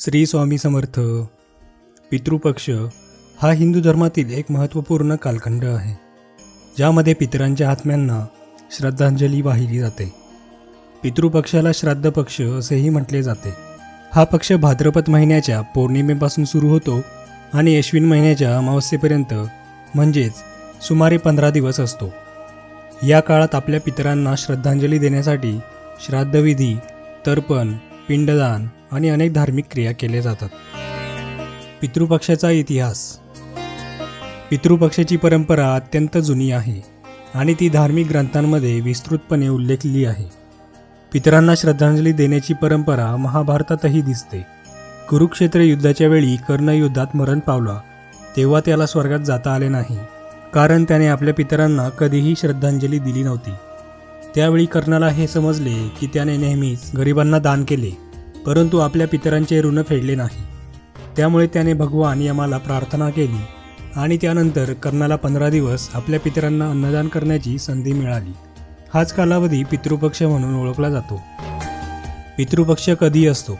श्री स्वामी समर्थ. पितृपक्ष हा हिंदू धर्मातील एक महत्त्वपूर्ण कालखंड आहे ज्यामध्ये पितरांच्या आत्म्यांना श्रद्धांजली वाहिली जाते. पितृपक्षाला श्राद्ध पक्ष असेही म्हटले जाते. हा पक्ष भाद्रपद महिन्याच्या पौर्णिमेपासून सुरू होतो आणि अश्विन महिन्याच्या अमावस्येपर्यंत म्हणजेच सुमारे पंधरा दिवस असतो. या काळात आपल्या पितरांना श्रद्धांजली देण्यासाठी श्राद्धविधी तर्पण पिंडदान आणि अनेक धार्मिक क्रिया केल्या जातात. पितृपक्षाचा इतिहास. पितृपक्षाची परंपरा अत्यंत जुनी आहे आणि ती धार्मिक ग्रंथांमध्ये विस्तृतपणे उल्लेखली आहे. पितरांना श्रद्धांजली देण्याची परंपरा महाभारतातही दिसते. कुरुक्षेत्र युद्धाच्या वेळी कर्ण युद्धात मरण पावला तेव्हा त्याला स्वर्गात जाता आले नाही कारण त्याने आपल्या पितरांना कधीही श्रद्धांजली दिली नव्हती. त्यावेळी कर्णाला हे समजले की त्याने नेहमीच गरिबांना दान केले. परंतु आपल्या पितरांचे ऋण फेडले नाही. त्यामुळे त्याने भगवान यमाला प्रार्थना केली आणि त्यानंतर कर्णाला पंधरा दिवस आपल्या पितरांना अन्नदान करण्याची संधी मिळाली. हाच कालावधी पितृपक्ष म्हणून ओळखला जातो. पितृपक्ष कधी असतो?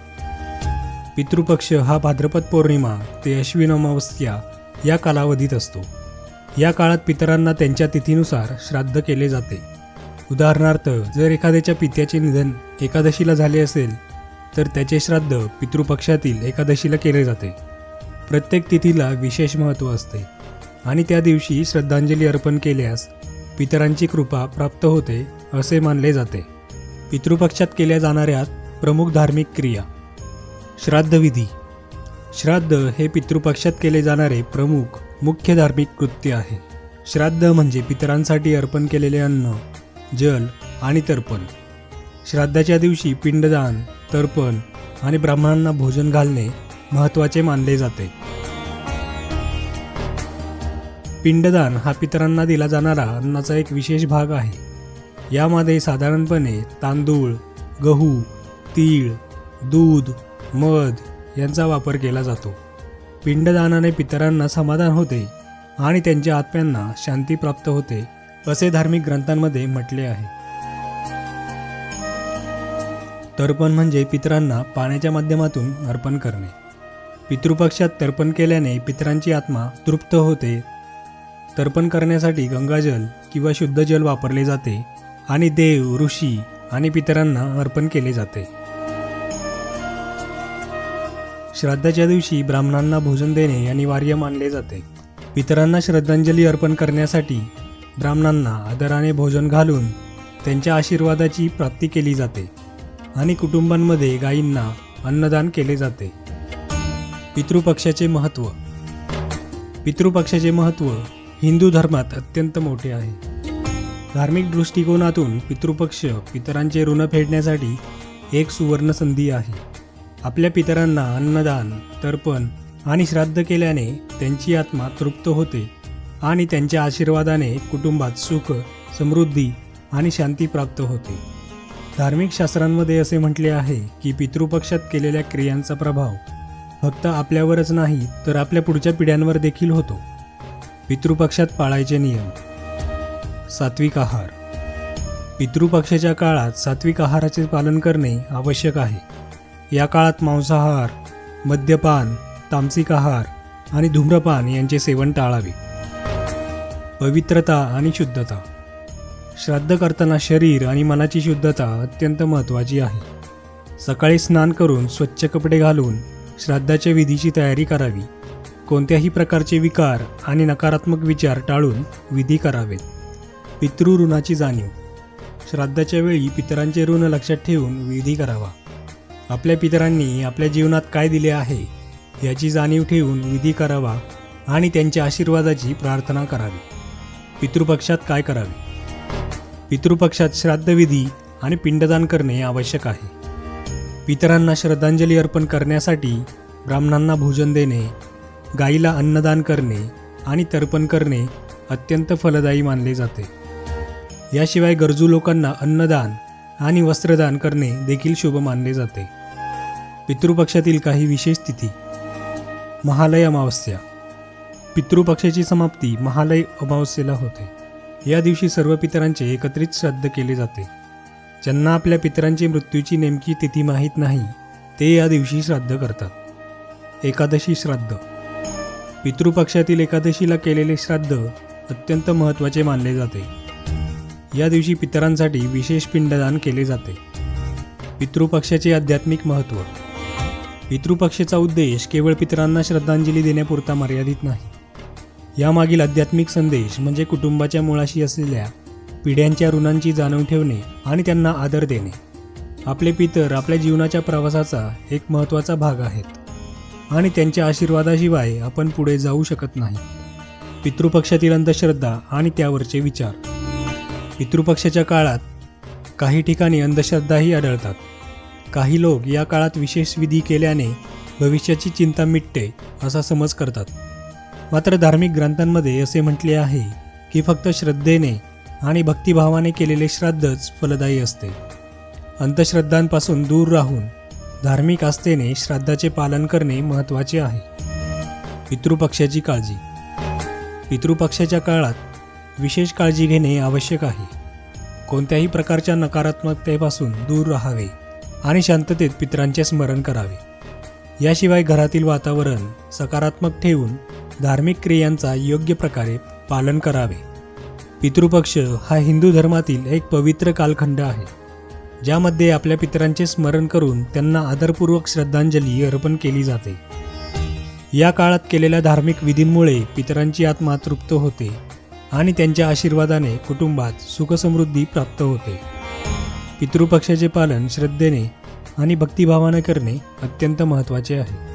पितृपक्ष हा भाद्रपद पौर्णिमा ते अश्विन अमावस्या या कालावधीत असतो. या काळात पितरांना त्यांच्या तिथीनुसार श्राद्ध केले जाते. उदाहरणार्थ जर एखाद्याच्या पित्याचे निधन एकादशीला झाले असेल तर त्याचे श्राद्ध पितृपक्षातील एकादशीला केले जाते. प्रत्येक तिथीला विशेष महत्त्व असते. आणि त्या दिवशी श्रद्धांजली अर्पण केल्यास पितरांची कृपा प्राप्त होते असे मानले जाते. पितृपक्षात केल्या जाणाऱ्या प्रमुख धार्मिक क्रिया. श्राद्धविधी. श्राद्ध हे पितृपक्षात केले जाणारे प्रमुख मुख्य धार्मिक कृत्य आहे. श्राद्ध म्हणजे पितरांसाठी अर्पण केलेले अन्न जल आणि तर्पण. श्राद्धाच्या दिवशी पिंडदान तर्पण आणि ब्राह्मणांना भोजन घालणे महत्त्वाचे मानले जाते. पिंडदान हा पितरांना दिला जाणारा अन्नाचा एक विशेष भाग आहे. यामध्ये साधारणपणे तांदूळ गहू तीळ दूध मध यांचा वापर केला जातो. पिंडदानाने पितरांना समाधान होते आणि त्यांच्या आत्म्यांना शांती प्राप्त होते असे धार्मिक ग्रंथांमध्ये म्हटले आहे. तर्पण म्हणजे पितरांना पाण्याच्या माध्यमातून अर्पण करणे. पितृपक्षात तर्पण केल्याने पितरांची आत्मा तृप्त होते. तर्पण करण्यासाठी गंगाजल किंवा शुद्ध जल वापरले जाते आणि देव ऋषी आणि पितरांना अर्पण केले जाते. श्राद्धाच्या दिवशी ब्राह्मणांना भोजन देणे अनिवार्य मानले जाते. पितरांना श्रद्धांजली अर्पण करण्यासाठी ब्राह्मणांना आदराने भोजन घालून त्यांच्या आशीर्वादाची प्राप्ती केली जाते. आणि कुटुंबांमध्ये गायींना अन्नदान केले जाते. पितृपक्षाचे महत्त्व. पितृपक्षाचे महत्त्व हिंदू धर्मात अत्यंत मोठे आहे. धार्मिक दृष्टिकोनातून पितृपक्ष पितरांचे ऋण फेडण्यासाठी एक सुवर्ण संधी आहे. आपल्या पितरांना अन्नदान तर्पण आणि श्राद्ध केल्याने त्यांची आत्मा तृप्त होते आणि त्यांच्या आशीर्वादाने कुटुंबात सुख समृद्धी आणि शांती प्राप्त होते. धार्मिक शास्त्रांमध्ये असे म्हटले आहे की पितृपक्षात केलेल्या क्रियांचा प्रभाव फक्त आपल्यावरच नाही तर आपल्या पुढच्या पिढ्यांवर देखील होतो. पितृपक्षात पाळायचे नियम. सात्विक आहार. पितृपक्षाच्या काळात सात्विक आहाराचे पालन करणे आवश्यक आहे. या काळात मांसाहार मद्यपान तामसिक आहार आणि धूम्रपान यांचे सेवन टाळावे. पवित्रता आणि शुद्धता. श्राद्ध करताना शरीर आणि मनाची शुद्धता अत्यंत महत्त्वाची आहे. सकाळी स्नान करून स्वच्छ कपडे घालून श्राद्धाच्या विधीची तयारी करावी. कोणत्याही प्रकारचे विकार आणि नकारात्मक विचार टाळून विधी करावेत. पितृऋणाची जाणीव. श्राद्धाच्या वेळी पितरांचे ऋण लक्षात ठेवून विधी करावा. आपल्या पितरांनी आपल्या जीवनात काय दिले आहे याची जाणीव ठेवून विधी करावा आणि त्यांच्या आशीर्वादाची प्रार्थना करावी. पितृपक्षात काय करावे? पितृपक्षात श्राद्धविधी आणि पिंडदान करणे आवश्यक आहे. पितरांना श्रद्धांजली अर्पण करण्यासाठी ब्राह्मणांना भोजन देणे गाईला अन्नदान करणे आणि तर्पण करणे अत्यंत फलदायी मानले जाते. याशिवाय गरजू लोकांना अन्नदान आणि वस्त्रदान करणे देखील शुभ मानले जाते. पितृपक्षातील काही विशेष तिथी. महालय अमावस्या. पितृपक्षाची समाप्ती महालय अमावस्येला होते. या दिवशी सर्व पितरांचे एकत्रित श्राद्ध केले जाते. ज्यांना आपल्या पितरांची मृत्यूची नेमकी तिथी माहीत नाही ते या दिवशी श्राद्ध करतात. एकादशी श्राद्ध. पितृपक्षातील एकादशीला केलेले श्राद्ध अत्यंत महत्त्वाचे मानले जाते. या दिवशी पितरांसाठी विशेष पिंडदान केले जाते. पितृपक्षाचे आध्यात्मिक महत्त्व. पितृपक्षाचा उद्देश केवळ पितरांना श्रद्धांजली देण्यापुरता मर्यादित नाही. यामागील आध्यात्मिक संदेश म्हणजे कुटुंबाच्या मुळाशी असलेल्या पिढ्यांच्या ऋणांची जाणीव ठेवणे आणि त्यांना आदर देणे. आपले पितर आपल्या जीवनाच्या प्रवासाचा एक महत्त्वाचा भाग आहेत आणि त्यांच्या आशीर्वादाशिवाय आपण पुढे जाऊ शकत नाही. पितृपक्षातील अंधश्रद्धा आणि त्यावरचे विचार. पितृपक्षाच्या काळात काही ठिकाणी अंधश्रद्धाही आढळतात. काही लोक या काळात विशेष विधी केल्याने भविष्याची चिंता मिटते असा समज करतात. मात्र धार्मिक ग्रंथांमध्ये असे म्हटले आहे की फक्त श्रद्धेने आणि भक्तिभावाने केलेले श्राद्धच फलदायी असते. अंधश्रद्धांपासून दूर राहून धार्मिक आस्थेने श्राद्धाचे पालन करणे महत्त्वाचे आहे. पितृपक्षाची काळजी. पितृपक्षाच्या काळात विशेष काळजी घेणे आवश्यक आहे. कोणत्याही प्रकारच्या नकारात्मकतेपासून दूर राहावे आणि शांततेत पितरांचे स्मरण करावे. याशिवाय घरातील वातावरण सकारात्मक ठेवून धार्मिक क्रियांचा योग्य प्रकारे पालन करावे. पितृपक्ष हा हिंदू धर्मातील एक पवित्र कालखंड आहे ज्यामध्ये आपल्या पितरांचे स्मरण करून त्यांना आदरपूर्वक श्रद्धांजली अर्पण केली जाते. या काळात केलेल्या धार्मिक विधींमुळे पितरांची आत्मा तृप्त होते आणि त्यांच्या आशीर्वादाने कुटुंबात सुखसमृद्धी प्राप्त होते. पितृपक्षाचे पालन श्रद्धेने आणि भक्तिभावाने करणे अत्यंत महत्त्वाचे आहे.